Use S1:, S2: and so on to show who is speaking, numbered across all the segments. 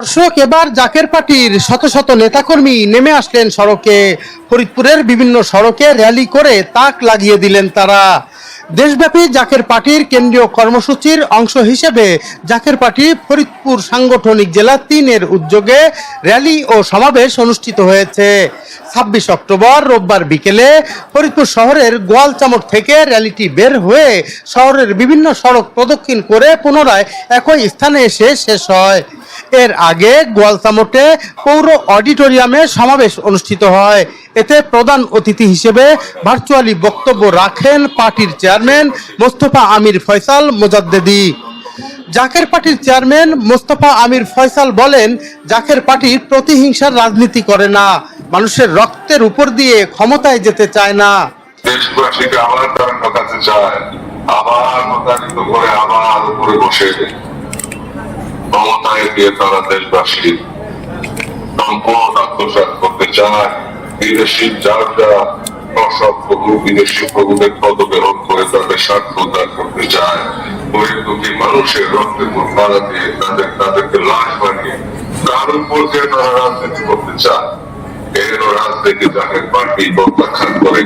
S1: দর্শক, এবার জাকের পার্টির শত শত নেতাকর্মী নেমে আসলেন সড়কে। ফরিদপুরের বিভিন্ন সড়কে র্যালি করে তাক লাগিয়ে দিলেন তারা। দেশব্যাপী জাকের পার্টির কেন্দ্রীয় কর্মসূচির অংশ হিসেবে জাকের পার্টি ফরিদপুর সাংগঠনিক জেলা তিনের উদ্যোগে র্যালি ও সমাবেশ অনুষ্ঠিত হয়েছে। ছাব্বিশ অক্টোবর রোববার বিকেলে ফরিদপুর শহরের গোয়ালচামড় থেকে র্যালিটি বের হয়ে শহরের বিভিন্ন সড়ক প্রদক্ষিণ করে পুনরায় একই স্থানে এসে শেষ হয়। এর আগে গোয়ালসামোটে পৌর অডিটোরিয়ামে সমাবেশ অনুষ্ঠিত হয়। এতে প্রধান অতিথি হিসেবে ভার্চুয়ালি বক্তব্য রাখেন পার্টির চেয়ারম্যান মোস্তফা আমির ফয়সাল মোজাদ্দেদি। জাকের পার্টির চেয়ারম্যান মোস্তফা আমির ফয়সাল বলেন, জাকের পার্টি প্রতিহিংসার রাজনীতি করে না, মানুষের রক্তের উপর দিয়ে ক্ষমতায় যেতে চায় না।
S2: দেশবাসীকে আবার তারা চায় আবার করে আবার উপরে বসে। ক্ষমতায় দিয়ে তারা দেশবাসীর সম্পদ আত্মসাৎ করতে চায়, বিদেশি যার যারা সব প্রভু বিদেশি প্রভুদের পদগ্রহণ করে তাদের স্বার্থ উদ্ধার করতে চায় গরিব দুঃখী মানুষের রক্তের উপর পাড়া দিয়ে তাদের, তাদেরকে লাশ বানিয়ে তার উপর দিয়ে তারা রাজনীতি করতে চায়। এলো রাজনীতি জাতের পার্টি প্রত্যাখ্যান করে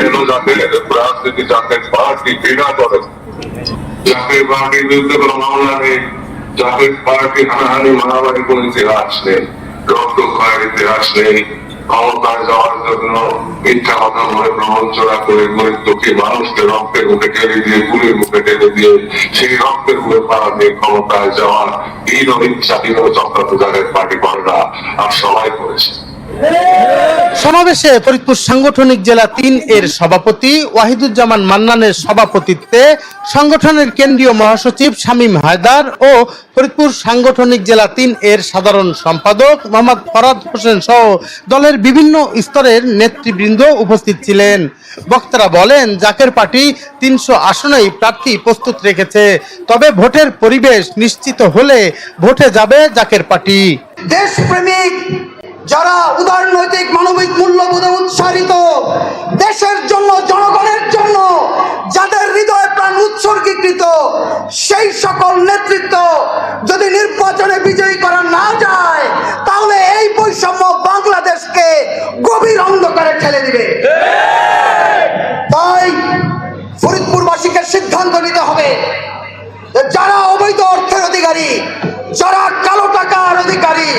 S2: এলো জাতের রাজনীতি জাতের পার্টি ঘৃণা করে জাতীয় পার্টির বিরুদ্ধে কোনো মামলা নেই। জাতীয় পার্টি হানাহানি মারামারি কোন ইতিহাস নেই। ইতিহাস নেই। ক্ষমতায় যাওয়ার জন্য মিথ্যা কথা মনে প্রবঞ্চনা করে গরিব দুঃখী মানুষকে রক্তের মুখে ঠেলে দিয়ে, গুলির মুখে ঠেলে দিয়ে, সেই রক্তের মুখে পাড়া দিয়ে ক্ষমতায় যাওয়ার এই ইচ্ছা হীন চক্রান্ত যাদের পার্টি করে না আর সবাই
S1: সমাবেশে ফরিদপুর সাংগঠনিক জেলা তিন এর সভাপতি ওয়াহিদুজ্জামান মান্নানের সভাপতিত্বে সংগঠনের কেন্দ্রীয় মহাসচিব শামীম হায়দার ও ফরিদপুর সাংগঠনিক জেলা তিন এর সাধারণ সম্পাদক মোহাম্মদ ফরাদ হোসেন সহ দলের বিভিন্ন স্তরের নেতৃবৃন্দ উপস্থিত ছিলেন। বক্তারা বলেন, জাকের পার্টি তিনশো আসনেই প্রার্থী প্রস্তুত রেখেছে, তবে ভোটের পরিবেশ নিশ্চিত হলে ভোটে যাবে জাকের পার্টি।
S3: দেশপ্রেমিক যারা উদারনৈতিক মানবিক মূল্যবোধে উৎসারিত দেশের জন্য, জনগণের জন্য, যাদের হৃদয় প্রাণ উৎসর্গীকৃত, সেই সকল নেতৃত্ব যদি নির্বাচনে বিজয়ী করা না যায়, তাহলে এই বৈষম্য বাংলাদেশকে গভীর অন্ধকারে ঠেলে দিবে। তাই ফরিদপুরবাসীকে সিদ্ধান্ত নিতে হবে যারা অবৈধ অর্থের অধিকারী, যারা কালো টাকার অধিকারী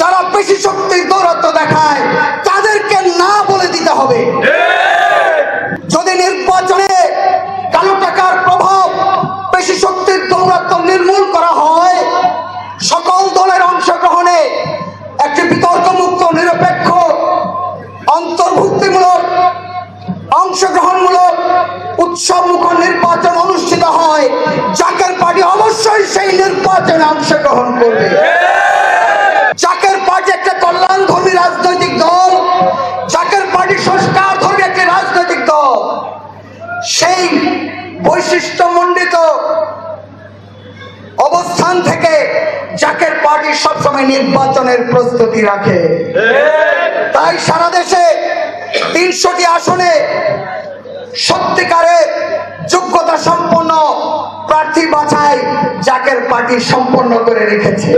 S3: যারা বেশি শক্তির দৌরত্ব দেখায়, তাদেরকে না বলে দিতে হবে। যদি নির্বাচনে কালো টাকার প্রভাব বেশি শক্তির দৌরত্ব নির্মূল করা হয়, সকল দলের অংশগ্রহণে একটি বিতর্ক মুক্ত নিরপেক্ষ, অন্তর্ভুক্তিমূলক, অংশগ্রহণমূলক উৎসব মুখর নির্বাচন অনুষ্ঠিত হয়। জাকের পার্টি অবশ্যই সেই নির্বাচনে অংশগ্রহণ বৈশিষ্ট্য মণ্ডিত অবস্থান থেকে জাকের পার্টি সবসময় নির্বাচনের প্রস্তুতি রাখে। তাই সারা দেশে তিনশোটি আসনে সত্যিকারে যোগ্যতা সম্পন্ন প্রার্থী বাছাই জাকের পার্টি সম্পন্ন করে রেখেছে।